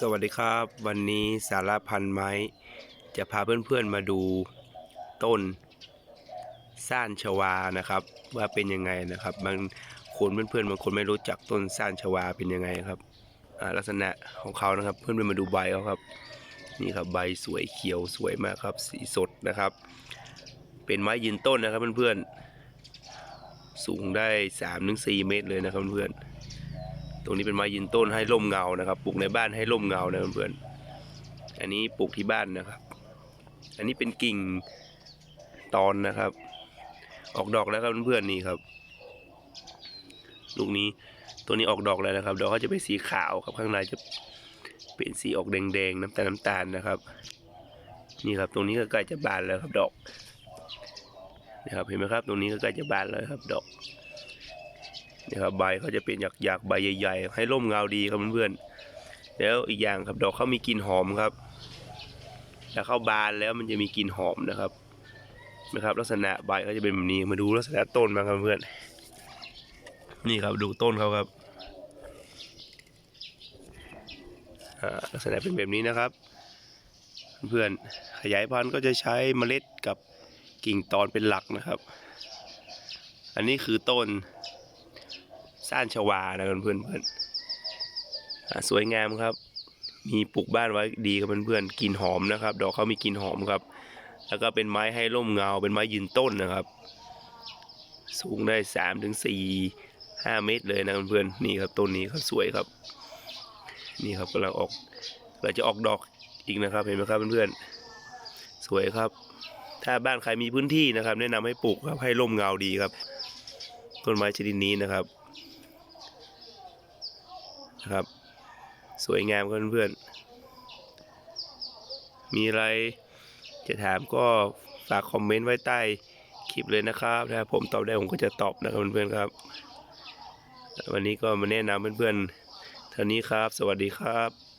สวัสดีครับ วันนี้สารพันไม้ จะพาเพื่อนๆมาดูต้นซ่านชวานะครับ ว่าเป็นยังไงนะครับบางคนเพื่อนๆบางคนไม่รู้จักต้นซ่านชวาเป็นยังไงครับลักษณะของเขานะครับ เพื่อนๆมาดูใบเขาครับ นี่ครับใบสวยเขียวสวยมากครับ สีสดนะครับ เป็นไม้ยืนต้นนะครับเพื่อนๆสูงได้3-4เมตรเลยนะครับเพื่อนๆ ตรงนี้เป็นไม้ยืนต้นให้ร่มเงานะครับ ปลูกในบ้านให้ร่มเงานะเพื่อนๆอันนี้ปลูกที่บ้านนะครับ อันนี้เป็นกิ่งตอนนะครับ ออกดอกแล้วครับเพื่อนๆนี่ครับ ลูกนี้ตัวนี้ออกดอกแล้วนะครับ ดอกก็จะเป็นสีขาวครับข้างในจะเป็นสีออกแดงๆน้ำตาลน้ำตาลนะครับ นี่ครับ ตรงนี้ก็ใกล้จะบานแล้วครับดอกนะครับเห็นไหมครับ ตรงนี้ก็ใกล้จะบานแล้วครับ ดอก นี่ครับใบเขาจะเป็นหยักๆใบใหญ่ๆ ให้ร่มเงาดีครับเพื่อนๆแล้วอีกอย่างครับดอกเขามีกลิ่นหอมครับ แล้วเข้าบานแล้วมันจะมีกลิ่นหอมนะครับนะครับ ลักษณะใบเขาจะเป็นแบบนี้มาดูลักษณะต้นมาครับเพื่อนนี่ครับดูต้นเขาครับลักษณะเป็นแบบนี้นะครับ เพื่อนขยายพันธุ์ก็จะใช้เมล็ดกับกิ่งตอนเป็นหลักนะครับ อันนี้คือต้น ซ่านชวานะเพื่อนเพื่อนๆสวยงามครับ มีปลูกบ้านไว้ดีครับเพื่อนๆกลิ่นหอมนะครับ ดอกเขามีกลิ่นหอมครับ แล้วก็เป็นไม้ให้ร่มเงา เป็นไม้ยืนต้นนะครับ สูงได้สามถึงสี่ห้าเมตรเลยนะเพื่อนๆนี่ครับต้นนี้ครับสวยครับ นี่ครับกำลังออกเราจะออกดอกอีกนะครับ เห็นไหมครับเพื่อนๆสวยครับ ถ้าบ้านใครมีพื้นที่นะครับ แนะนำให้ปลูกครับให้ร่มเงาดีครับต้นไม้ชนิดนี้นะครับ นะครับ สวยงามครับเพื่อนๆ มีอะไรจะถามก็ฝากคอมเมนต์ไว้ใต้คลิปเลยนะครับ ถ้าผมตอบได้ผมก็จะตอบนะครับเพื่อนๆครับ วันนี้ก็มาแนะนำเพื่อนๆเท่านี้ครับ สวัสดีครับ